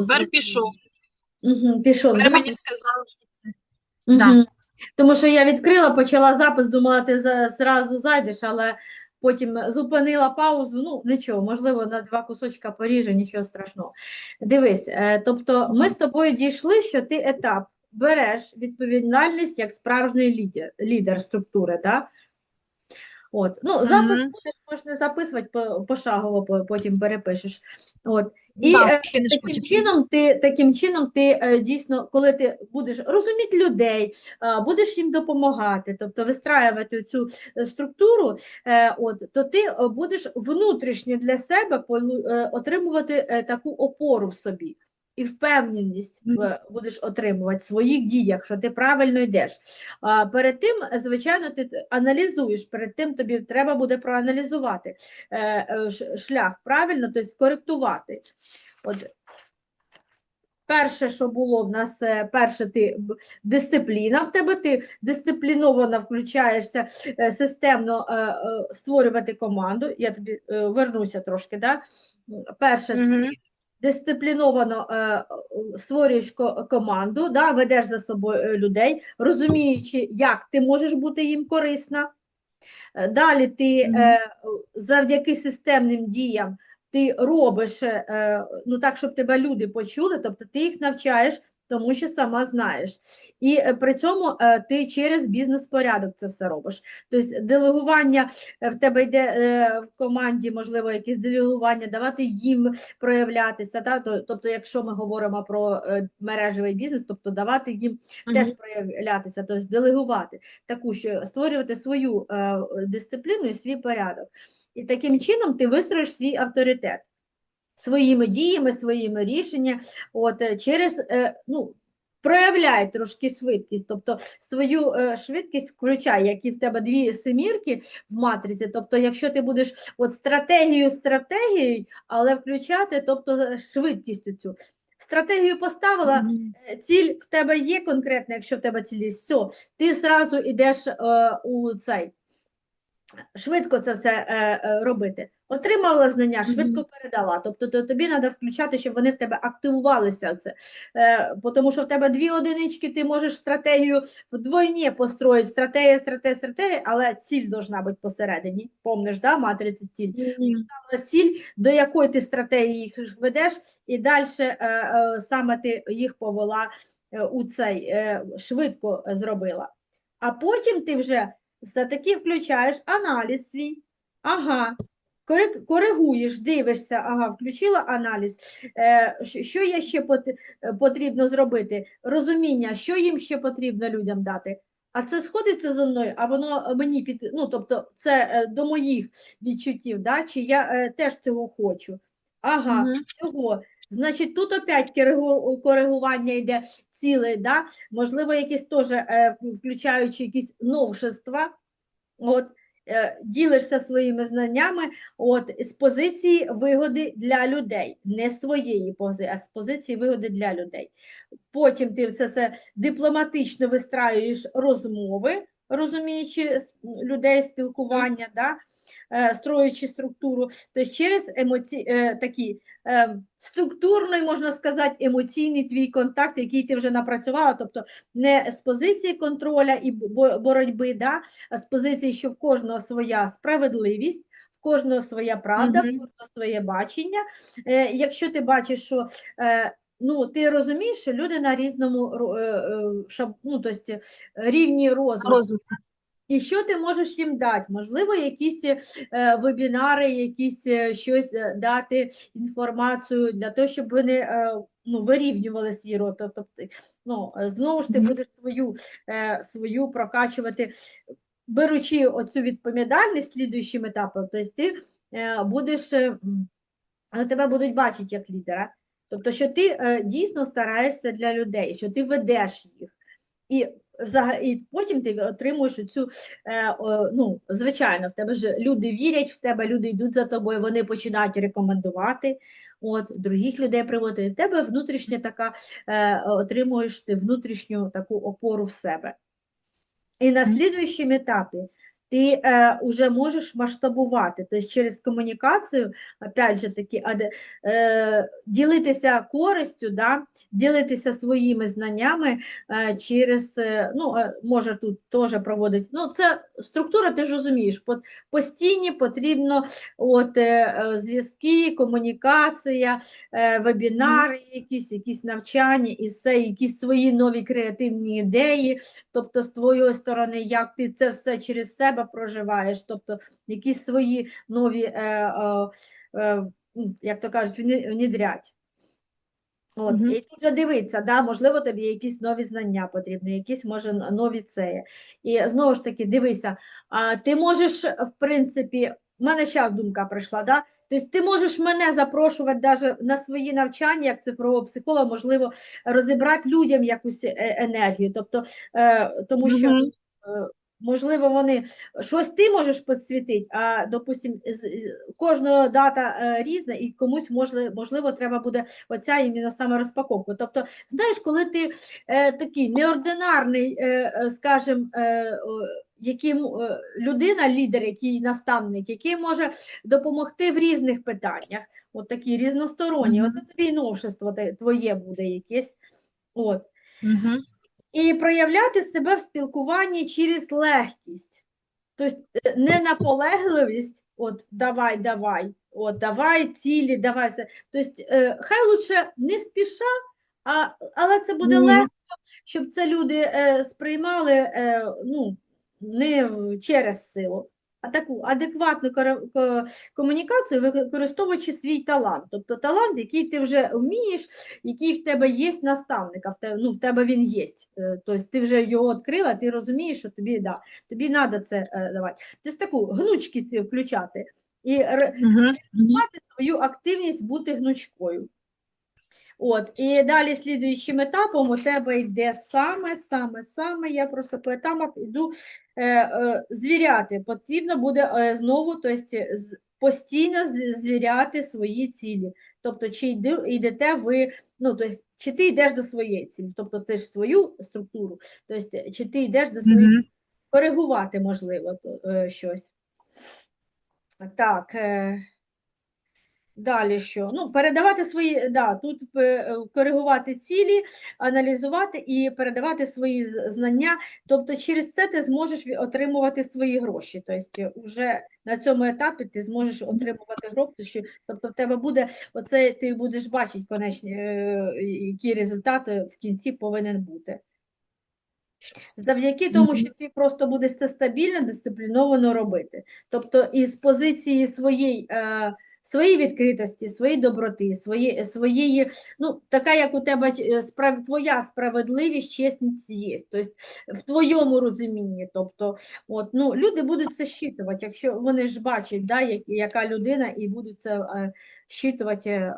Тепер пішов. Угу, пішов. Тепер мені сказали, що це. Мгм. Да. Тому що я відкрила, почала запис, думала, ти зразу зайдеш, але потім зупинила паузу. Ну, нічого, можливо, на два кусочка поріже, нічого страшного. Дивись, е, тобто ми з тобою дійшли, що ти етап береш відповідальність як справжній лідер, лідер структури, так? От. Ну, запис будеш, можеш не записувати по- пошагово, потім перепишеш. От. І Да, е, таким чином ти, таким чином ти е, дійсно, коли ти будеш розуміти людей, е, будеш їм допомагати, тобто вистраювати цю структуру, е, от, то ти будеш внутрішньо для себе отримувати таку опору в собі. І впевненість будеш отримувати в своїх діях, що ти правильно йдеш. А, перед тим, звичайно, ти аналізуєш, перед тим тобі треба буде проаналізувати е, е, шлях правильно, тобто коректувати. От, перше, що було в нас, е, перше, ти дисципліна в тебе, ти дисципліновано включаєшся системно створювати команду. Я тобі е, вернуся трошки. Да? Перше, ти дисципліновано е, е, створюєш команду, да? ведеш за собою е, людей, розуміючи, як ти можеш бути їм корисна. Е, Далі ти е, завдяки системним діям ти робиш е, ну так, щоб тебе люди почули, тобто ти їх навчаєш, тому що сама знаєш. І е, при цьому е, ти через бізнес-порядок це все робиш. Тобто делегування е, в тебе йде в команді, можливо, якесь делегування, давати їм проявлятися. Та? Тобто, якщо ми говоримо про мережевий бізнес, тобто давати їм теж проявлятися, тобто делегувати таку, що створювати свою дисципліну і свій порядок. І таким чином ти вистроїш свій авторитет своїми діями, своїми рішеннями, от е, через е, ну. Проявляй трошки швидкість, тобто свою е, швидкість включай, як і в тебе дві семірки в матриці. Тобто, якщо ти будеш от стратегію стратегією, але включати, тобто е, швидкістю цю. Стратегію поставила, Мгм. Е, ціль в тебе є конкретна, якщо в тебе ціль є, все, ти зразу йдеш е, у цей. Швидко це все е, е, робити. Отримала знання, швидко передала. Тобто то, тобі треба включати, щоб вони в тебе активувалися. Це. Е, тому що в тебе дві одинички, ти можеш стратегію вдвойні построїти. Стратегія, стратегія, стратегія, але ціль должна бути посередині. Помниш, да, матриця ціль? Поставила ціль, до якої ти стратегії їх ведеш, і далі е, е, саме ти їх повела е, у цей, е, швидко зробила. А потім ти вже все-таки включаєш аналіз свій. Ага. Кори- Коригуєш, дивишся, ага, включила аналіз. Е, що є ще потрібно зробити? Розуміння, що їм ще потрібно людям дати. А це сходиться зі мною, а воно мені під, ну, тобто це е, до моїх відчуттів, да? чи я е, теж цього хочу. Ага, Мгм. цього. Значить, тут опять коригу- коригування йде ціле, да? можливо, якісь теж включаючи якісь новшества. От, ділишся своїми знаннями от, з позиції вигоди для людей, не своєї позиції, а з позиції вигоди для людей. Потім ти все це дипломатично вистраюєш розмови, розуміючи людей спілкування, да? Е, строючи структуру, тобто через емоці... е, такі е, структурний, можна сказати, емоційний твій контакт, який ти вже напрацювала, тобто не з позиції контроля і боротьби, да? а з позиції, що в кожного своя справедливість, в кожного своя правда, в Мгм. кожного своє бачення. Е, якщо ти бачиш, що е, ну, ти розумієш, що люди на різному е, е, шаб- ну, тобто, рівні розвитку. І що ти можеш їм дати? Можливо, якісь е, вебінари, якісь е, щось е, дати інформацію для того, щоб вони е, ну, вирівнювали свій рот. Тобто, ну, е, знову ж ти будеш свою, е, свою прокачувати, беручи оцю відповідальність слідуючим етапом, тобто ти е, будеш, е, тебе будуть бачити як лідера. Тобто, що ти е, дійсно стараєшся для людей, що ти ведеш їх. І, і потім ти отримуєш цю, е, ну, звичайно, в тебе ж люди вірять в тебе, люди йдуть за тобою, вони починають рекомендувати, от, других людей приводити. І в тебе внутрішня така, е, отримуєш ти внутрішню таку опору в себе. І на слідуючому етапі ти е, вже можеш масштабувати. Тобто через комунікацію, опять же таки, е, ділитися користю, да, ділитися своїми знаннями е, через, е, ну, е, може тут теж проводить, ну, це структура, ти ж розумієш, по- постійні потрібно от, е, е, зв'язки, комунікація, е, вебінари, якісь, якісь навчання і все, якісь свої нові креативні ідеї, тобто з твоєї сторони, як ти це все через себе проживаєш, тобто якісь свої нові, е, е, е, як то кажуть, внідрять. От, Мгм. і тут же дивиться, да, можливо, тобі якісь нові знання потрібні, якісь, може, нові це. І знову ж таки, дивися, а, ти можеш, в принципі, в мене зараз думка прийшла, да? Тобто ти можеш мене запрошувати даже на свої навчання, як цифрового психолога, можливо, розібрати людям якусь е- енергію. Тобто, е, тому що, Мгм. е, можливо, вони щось ти можеш посвітити, а, допустим, кожного дата е, різна, і комусь можливо, можливо треба буде оця іменно саме розпаковка. Тобто, знаєш, коли ти е, такий неординарний, е, скажімо, е, о, який, м- е, людина, лідер, який наставник, який може допомогти в різних питаннях, от такі різносторонні, Мгм. оце тобі новшество твоє буде якесь. От. Мгм. І проявляти себе в спілкуванні через легкість. Тобто е, не наполегливість, от давай, давай, от давай цілі, давай все. Тобто, е, хай лучше не спіша, а, але це буде Мгм. легко, щоб це люди е, сприймали е, ну, не через силу, таку адекватну комунікацію, використовуючи свій талант. Тобто талант, який ти вже вмієш, який в тебе є наставника, в тебе, ну, в тебе він є. Е, Тобто ти вже його відкрила, ти розумієш, що тобі да, тобі треба це е, давати. Тобто таку гнучкість включати і Мгм. Мгм. свою активність бути гнучкою. От, і далі слідуючим етапом у тебе йде саме, саме, саме, я просто по етапах йду звіряти. Потрібно буде е, знову, тобто, постійно звіряти свої цілі. Тобто, чи йдете ви, ну, тобто, чи ти йдеш до своєї цілі, тобто ти ж свою структуру, тобто, чи ти йдеш до своєї Мгм. коригувати, можливо, е, щось. Так. Е, Далі що? Ну, передавати свої, да, тут е, е, коригувати цілі, аналізувати і передавати свої знання. Тобто через це ти зможеш отримувати свої гроші. Тобто вже на цьому етапі ти зможеш отримувати гроші. Тобто в тебе буде оце, ти будеш бачити конечні, е, які результати в кінці повинен бути. Завдяки тому, що ти просто будеш це стабільно, дисципліновано робити. Тобто із позиції своєї, е, своєї відкритості, своєї доброти, свої, своєї, ну, така, як у тебе е, справ, твоя справедливість, чесність є. Тобто в твоєму розумінні. Тобто, от, ну, люди будуть це щитувати, якщо вони ж бачать, да, як, яка людина, і будуть це е, щитувати. Е,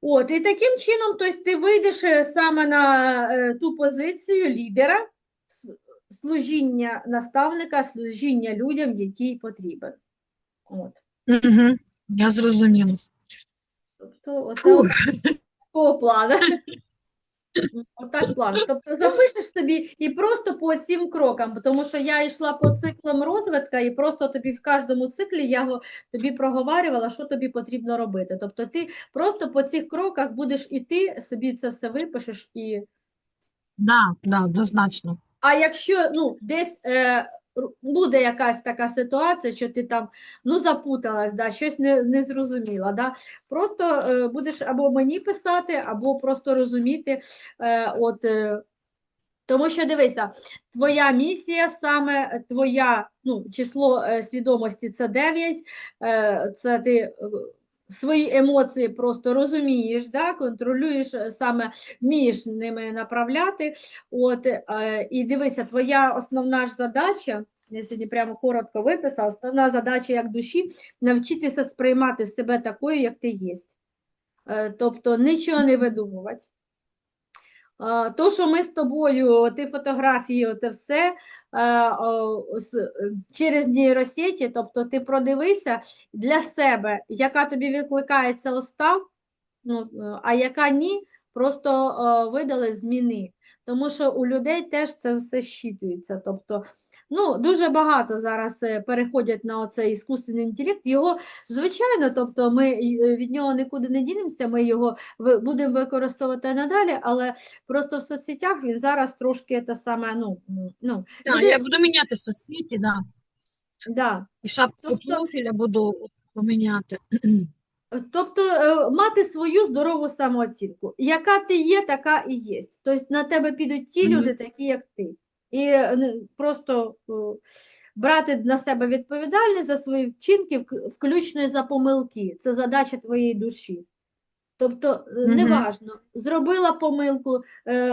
От, і таким чином, тобто, ти вийдеш е, саме на е, ту позицію лідера, служіння наставника, служіння людям, який потрібен. От. Мгм. Я зрозуміла. Тобто, оце от такого плану. Отак план. Тобто запишеш собі і просто по цим крокам, тому що я йшла по циклам розвитка, і просто тобі в кожному циклі я го- тобі проговарювала, що тобі потрібно робити. Тобто ти просто по цих кроках будеш іти, собі це все випишеш і. Да, да, однозначно. А якщо ну, десь е, буде якась така ситуація, що ти там ну, запуталась, да, щось не, не зрозуміла, да, просто е, будеш або мені писати, або просто розуміти. Е, от, е, тому що дивися, твоя місія саме твоя, ну, число е, свідомості це 9, е, це ти е, свої емоції просто розумієш, да, контролюєш е, саме, вмієш ними направляти. От, е, і дивися, твоя основна ж задача. Я сьогодні прямо коротко виписала. Основна задача як душі навчитися сприймати себе такою, як ти є. Е, Тобто нічого не видумувати. То, що ми з тобою, ти фотографії, це все через нейросеті, тобто ти продивися для себе, яка тобі викликається оста, ну, е, а яка ні, просто е, видали зміни. Тому що у людей теж це все щитується. Тобто Ну, дуже багато зараз е, переходять на оцей іскусственний інтелект. Його, звичайно, тобто ми е, від нього нікуди не дінемося, ми його будемо використовувати надалі, але просто в соцсетях він зараз трошки те саме, ну, ну, буде- я буду міняти соцсеті, да. да. І шапку Тобто- профіля буду поміняти. Тобто е, мати свою здорову самооцінку. Яка ти є, така і є. Тобто на тебе підуть ті Мгм. люди, такі як ти. І е, просто е, брати на себе відповідальність за свої вчинки, включно за помилки. Це задача твоєї душі. Тобто, Мгм. неважно, зробила помилку,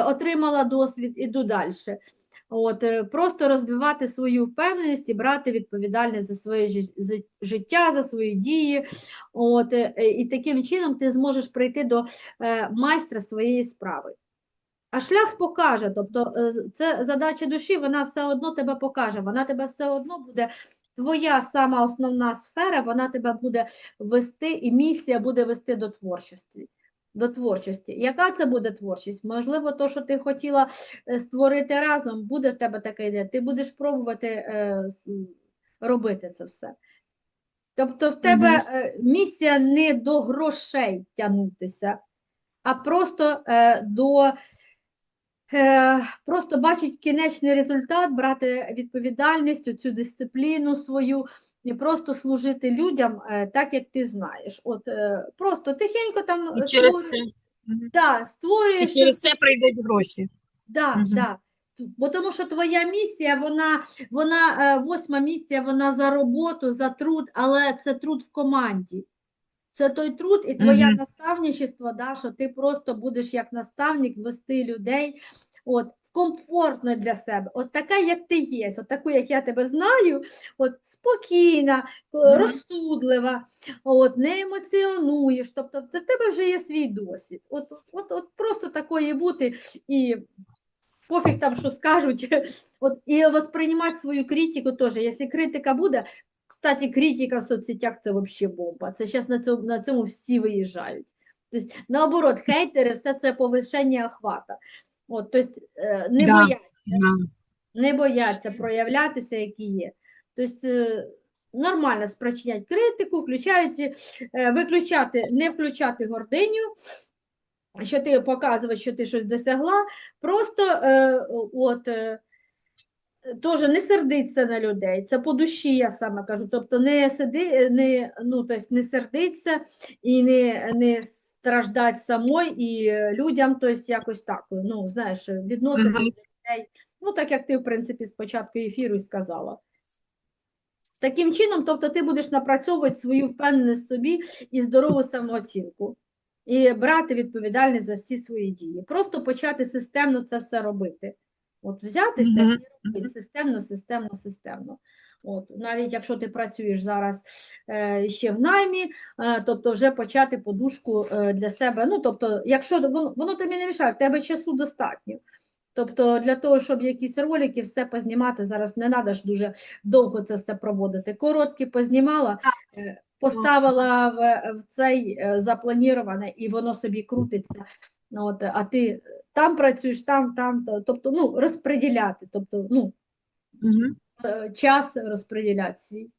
отримала досвід, іду далі. От, просто розбивати свою впевненість і брати відповідальність за своє життя, за свої дії. От, і таким чином ти зможеш прийти до майстра своєї справи. А шлях покаже, тобто е, це задача душі, вона все одно тебе покаже, вона тебе все одно буде, твоя сама основна сфера, вона тебе буде вести, і місія буде вести до творчості. До творчості. Яка це буде творчість? Можливо, то, що ти хотіла е, створити разом, буде в тебе така ідея. Ти будеш пробувати е, робити це все. Тобто в тебе е, місія не до грошей тягнутися, а просто е, до просто бачить кінечний результат, брати відповідальність, цю дисципліну свою, і просто служити людям е, так, як ти знаєш. От е, просто тихенько там І через це, створюєш, Мгм. да, і через це прийдуть гроші. Да, Мгм. да. Бо тому що твоя місія, вона, вона е, восьма місія, вона за роботу, за труд, але це труд в команді. Це той труд і твоя Мгм. наставничество, да, що ти просто будеш як наставник вести людей от, комфортно для себе. От така, як ти є, от таку, як я тебе знаю, от спокійна, розсудлива, от, не емоціонуєш. Тобто це в тебе вже є свій досвід. От, от, от просто такої бути і пофіг там, що скажуть. От, і восприймати свою критику теж. Якщо критика буде, кстати, критика в соцсетях це взагалі бомба. Це зараз на цьому, на цьому всі виїжджають. Тобто, наоборот, хейтери, все це повищення охвата. От, тобто, не Да. бояться, Да. не бояться проявлятися, які є. Тобто, нормально спричиняти критику, включаючи, е, виключати, не включати гординю, що ти показуєш, що ти щось досягла, просто е, от, е, теж не сердиться на людей. Це по душі, я саме кажу. Тобто не сиди, не, ну, тобто не сердиться і не, не страждать самой і е, людям, тобто якось так, ну, знаєш, відносини Мгм. до людей. Ну, так як ти, в принципі, спочатку ефіру сказала. Таким чином, тобто ти будеш напрацьовувати свою впевненість в собі і здорову самооцінку, і брати відповідальність за всі свої дії. Просто почати системно це все робити. От взятися Мгм. і робити системно, системно, системно. От, навіть якщо ти працюєш зараз е, ще в наймі, е, тобто вже почати подушку е, для себе. Ну, тобто, якщо воно, воно тобі не мішає, в тебе часу достатньо. Тобто для того, щоб якісь ролики все познімати, зараз не треба ж дуже довго це все проводити. Короткі познімала, е, поставила в, в цей е, заплановане, і воно собі крутиться. От, а ти там працюєш, там, там, то- тобто ну, розподіляти, тобто ну, е, час розподіляти свій.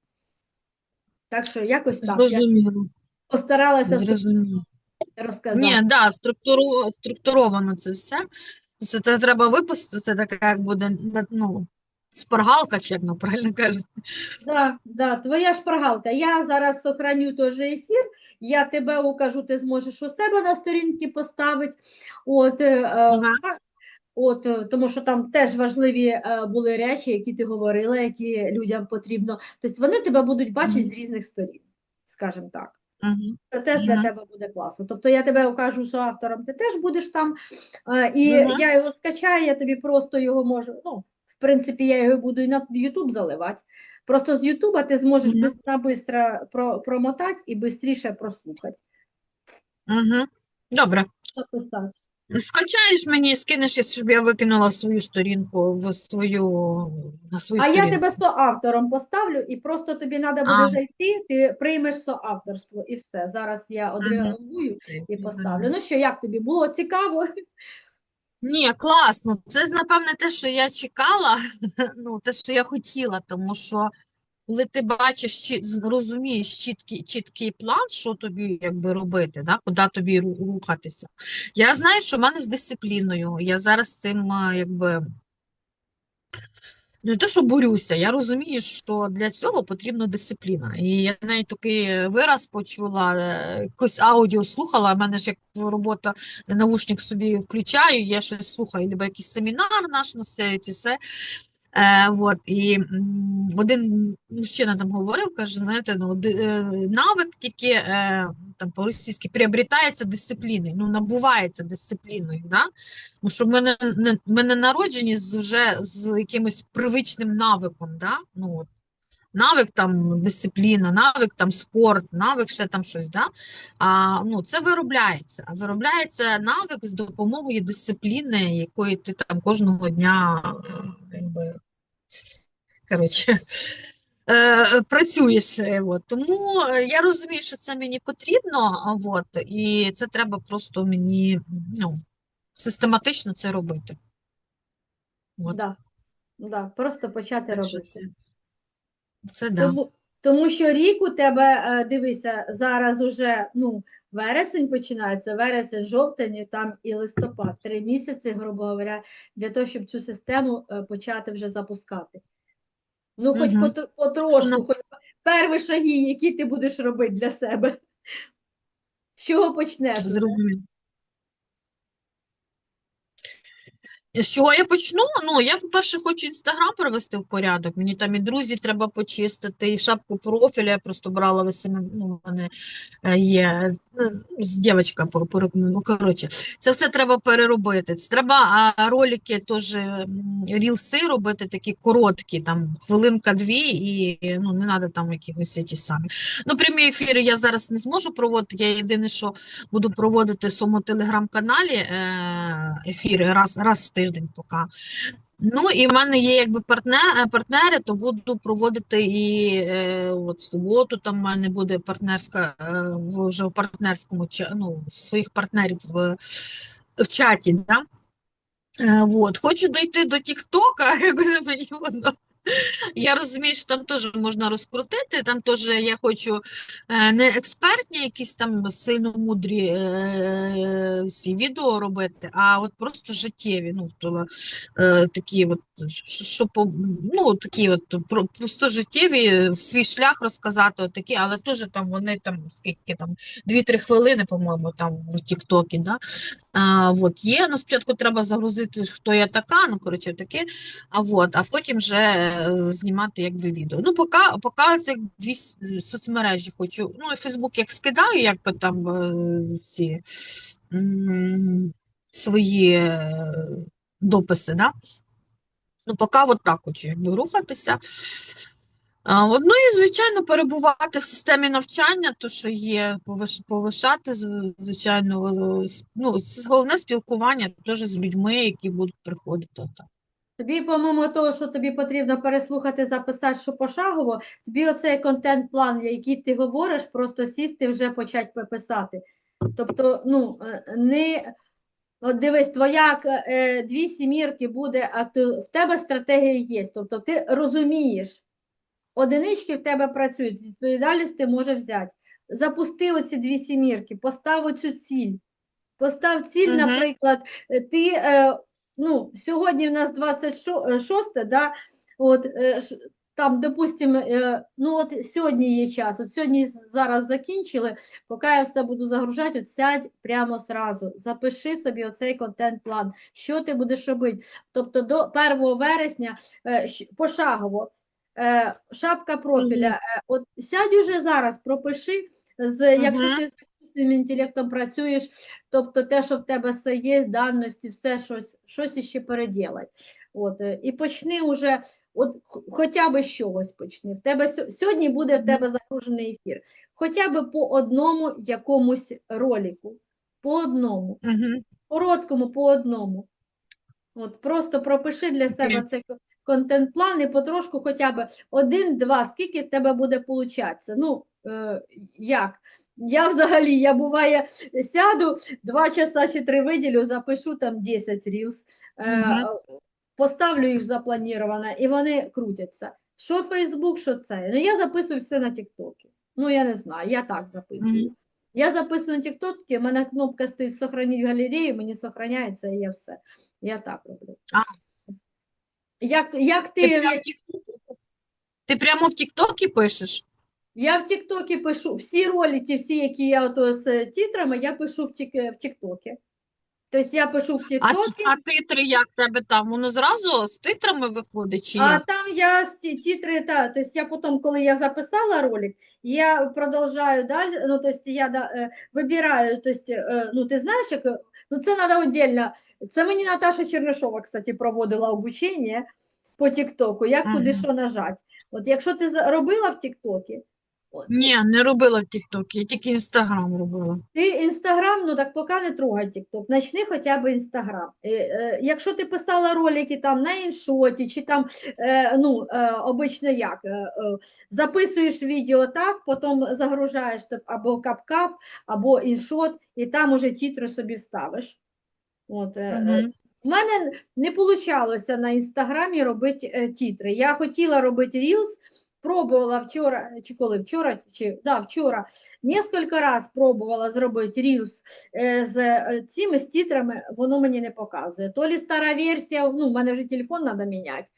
Так що якось так. Я Зрозуміло. постаралася Зрозуміло. розказати. Ні, да, структуру, структуровано це все. Це, це треба випустити, це така, як буде, ну, шпаргалка, чи як ну, правильно кажуть. Да, да, твоя шпаргалка. Я зараз сохраню теж ефір, я тебе укажу, ти зможеш у себе на сторінки поставити. От, е, е, Ага. от, е, тому що там теж важливі були речі, які ти говорила, які людям потрібно. Тобто вони тебе будуть бачити з різних сторін, скажімо так. Це теж для тебе буде класно. Тобто я тебе укажу автором, ти теж будеш там, і Мгм. я його скачаю, я тобі просто його можу. Ну, в принципі, я його буду і на YouTube заливати. Просто з Ютуба ти зможеш Мгм. швидко про, промотати і швидше прослухати. Мгм. Добре. Скачаєш мені, скинеш, щоб я викинула в свою сторінку, в свою, на свою А я тебе соавтором поставлю, і просто тобі треба буде А. зайти, ти приймеш соавторство і все. Зараз я одреагую Все, і поставлю. Ну що, як тобі було цікаво? Ні, класно. Це, напевне, те, що я чекала, ну, те, що я хотіла, тому що коли ти бачиш, розумієш чіткий, чіткий план, що тобі якби робити, да? Куди тобі рухатися. Я знаю, що в мене з дисципліною. Я зараз цим якби не те, що борюся, я розумію, що для цього потрібна дисципліна. І я навіть такий вираз почула, е, якось аудіо слухала, в мене ж як робота, навушник собі включаю, я щось слухаю, або якийсь семінар наш на все. Е, вот, і один мужчина там говорив, каже, знаєте, ну, е, навик тільки е, там по-російськи приобретається дисципліною, ну, набувається дисципліною. Да? Тому що ми не, не, ми не народжені з, вже з якимось привичним навиком. Да? Ну, от, навик там дисципліна, навик там спорт, навик ще там щось. Да? А, ну, це виробляється. А виробляється навик з допомогою дисципліни, якої ти там кожного дня е, коротше, е, працюєш. От. Тому е, я розумію, що це мені потрібно, от, і це треба просто мені ну, систематично це робити. От. Да. Да. Просто почати Так робити. це, це да. Тому, тому що рік у тебе, е, дивися, зараз уже ну, вересень починається, вересень, жовтень, і там і листопад. Три місяці, грубо говоря, для того, щоб цю систему почати вже запускати. Ну, хоч угу. потр- потрошку, хоч перші шаги, які ти будеш робити для себе. З чого почнеш? Зрозуміло. З чого я почну? Ну, я, по-перше, хочу Інстаграм привести в порядок. Мені там і друзі треба почистити, і шапку профіля я просто брала в СМ, ну, мене е, є ну, з дівчинка по, по ну, коротше, це все треба переробити. Це треба ролики теж рілси робити такі короткі, там хвилинка-дві, і ну, не треба там якихось ті самі. Ну, прямі ефіри я зараз не зможу проводити. Я єдине, що буду проводити в своєму телеграм-каналі е, ефіри раз, раз в тиждень поки. Ну і в мене є якби партнер, партнери, то буду проводити і е, от суботу. Там в мене буде партнерська е, вже в партнерському ну, своїх партнерів в, в чаті. Да? Е, от. Хочу дойти до Тіктока, якось мені воно. Я розумію, що там теж можна розкрутити. Там теж я хочу е, не експертні, якісь там сильно мудрі е, відео робити, а от просто життєві. Ну, е, такі от, що, ну, такі от просто життєві свій шлях розказати, от такі, але теж там вони там скільки там 2-3 хвилини, по-моєму, там в Тіктокі, да? От є. Ну, спочатку треба загрузити, хто я така, ну коротше таке. А от, а потім вже е, знімати якби відео. Ну, поки, поки це дві соцмережі хочу. Ну, Фейсбук як скидаю, якби там е, ці свої е, дописи, да? Ну, поки от так хочу якби рухатися. Ну і, звичайно, перебувати в системі навчання, то, що є, повишати, звичайно, ну, головне спілкування теж з людьми, які будуть приходити. Так. Тобі, помимо того, що тобі потрібно переслухати, записати, що пошагово, тобі оцей контент-план, який ти говориш, просто сісти вже почати писати. Тобто, ну, е, не от дивись, твоя е, дві сімірки буде, а ти, в тебе стратегія є. Тобто ти розумієш, одинички в тебе працюють, відповідальність ти може взяти. Запусти оці дві сімірки, постав оцю ціль. Постав ціль, наприклад, е, ти, е, ну, сьогодні в нас 26, да, от, е, там, допустимо, е, ну от сьогодні є час, от сьогодні зараз закінчили, поки я все буду загружати, от сядь прямо зразу, запиши собі оцей контент-план, що ти будеш робити. Тобто до 1 вересня е, пошагово. Е, Шапка профіля. Е, От сядь уже зараз, пропиши, з, якщо ти штучним інтелектом працюєш, тобто те, що в тебе все є, даності, все щось, щось іще переділай. От, е, і почни уже, от хоча б з чогось почни. В тебе сьогодні буде в тебе загружений ефір. Хоча б по одному якомусь ролику. По одному, Угу. короткому по одному. От просто пропиши для себе цей контент-план і потрошку хоча б один-два, скільки в тебе буде получатися. Ну, е, як? Я взагалі, я буває, сяду, два часа чи три виділю, запишу там 10 рілс, е, поставлю їх заплановано, і вони крутяться. Що Фейсбук, що це. Ну, я записую все на Тіктокі. Ну, я не знаю, я так записую. Я записую на Тіктокі, у мене кнопка стоїть «Сохранить в галереї», мені сохраняється, і я все. Я так роблю. А. Як, як Ти, в ти прямо в Тіктокі пишеш? Я в Тіктокі пишу всі ролики, всі, які я ото з титрами, я пишу в Тік, Тіктокі. Тобто я пишу в А, Тіктокі, ті- а титри як в тебе там? Воно зразу з титрами виходить чи а як? там я з ті- титри, та, тобто я потім, коли я записала ролик, я продовжую далі, ну, тобто я да, е, вибираю, тобто, е, ну, ти знаєш, як, е, ну, це треба віддільно. Це мені Наташа Чернишова, кстати, проводила обучення по Тіктоку, як куди що нажати. От якщо ти за- робила в Тіктокі, Ні, не робила в Тіктокі, я тільки Інстаграм робила. Ти Інстаграм, ну так поки не трогай Тікток, начни хоча б Інстаграм. Е, е, Якщо ти писала ролики там на іншоті, чи там, е, ну, е, обично як, е, е, записуєш відео так, потім загружаєш тип, або кап-кап, або іншот, і там уже тітри собі ставиш. От, е, е, Мгм. в мене не вийшло на інстаграмі робити е, тітри. Я хотіла робити рілс, пробувала вчора, чи коли вчора, чи да, вчора, несколько раз пробувала зробити рілс е, з е, цими з титрами, воно мені не показує. То лі стара версія, ну, в мене вже телефон треба міняти,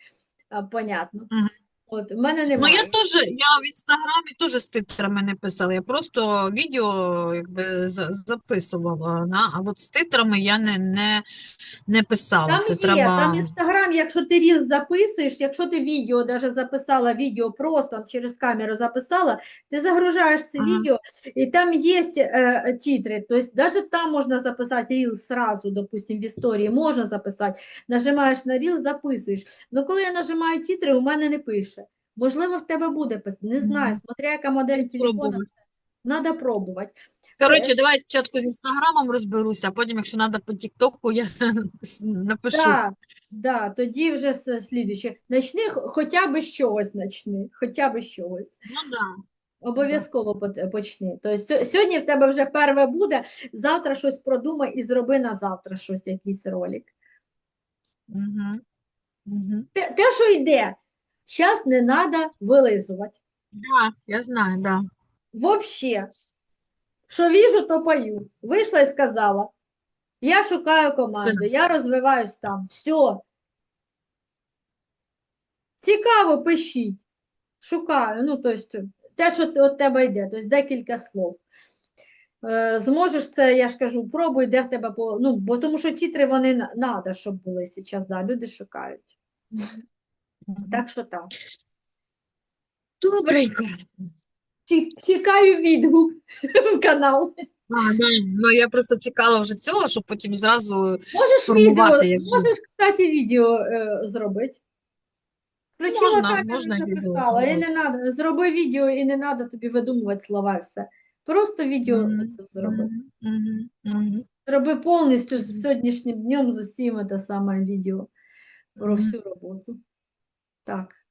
понятно. Мгм. От, в мене Ну, немає. я теж, я в Інстаграмі теж з титрами не писала, я просто відео якби за- записувала, на, а от з титрами я не, не, не писала. Там Це є, треба... там інстаграм, якщо ти ріл записуєш, якщо ти відео даже записала, відео просто через камеру записала, ти загружаєш це Ага. відео, і там є е, титри. Тобто навіть там можна записати ріл сразу, допустим, в історії можна записати. Нажимаєш на ріл, записуєш. Ну коли я нажимаю титри, у мене не пише. Можливо, в тебе буде писати. Не знаю, смотря яка модель телефона, Спробувати. треба пробувати. Коротше, давай спочатку з Інстаграмом розберуся, а потім, якщо треба по Тіктоку, я напишу. Да, да, тоді вже с- слідуюче. Начни х- хоча б з чогось начни, хоча б з чогось. Ну да. Обов'язково пот- почни. Тобто сьо- сьогодні в тебе вже перве буде, завтра щось продумай і зроби на завтра щось, якийсь ролик. Угу. Угу. Те, те, що йде, зараз не треба вилизувати. Да, я знаю, да. Вообще, що віжу, то пою. Вийшла і сказала. Я шукаю команду, я розвиваюсь там. Все. Цікаво, пишіть. Шукаю. Ну, тобто, те, що от тебе йде, тобто декілька слов. Е, Зможеш це, я ж кажу, пробуй, де в тебе. Ну, бо тому що тітри вони треба, щоб були зараз, да, люди шукають. Так що так. Добренько. Чекаю відгук в канал. А, да. Ну, я просто чекала вже цього, щоб потім зразу Можеш Сформувати, відео, якби. можеш, кстати, відео е, зробити. Включила Можна, камеру, можна відео записала, і не надо, зроби відео, і не треба тобі видумувати слова все. Просто відео Мгм, оце зроби. мгм, мгм, мгм. Зроби повністю з сьогоднішнім днем з усім це саме відео про всю роботу. Так.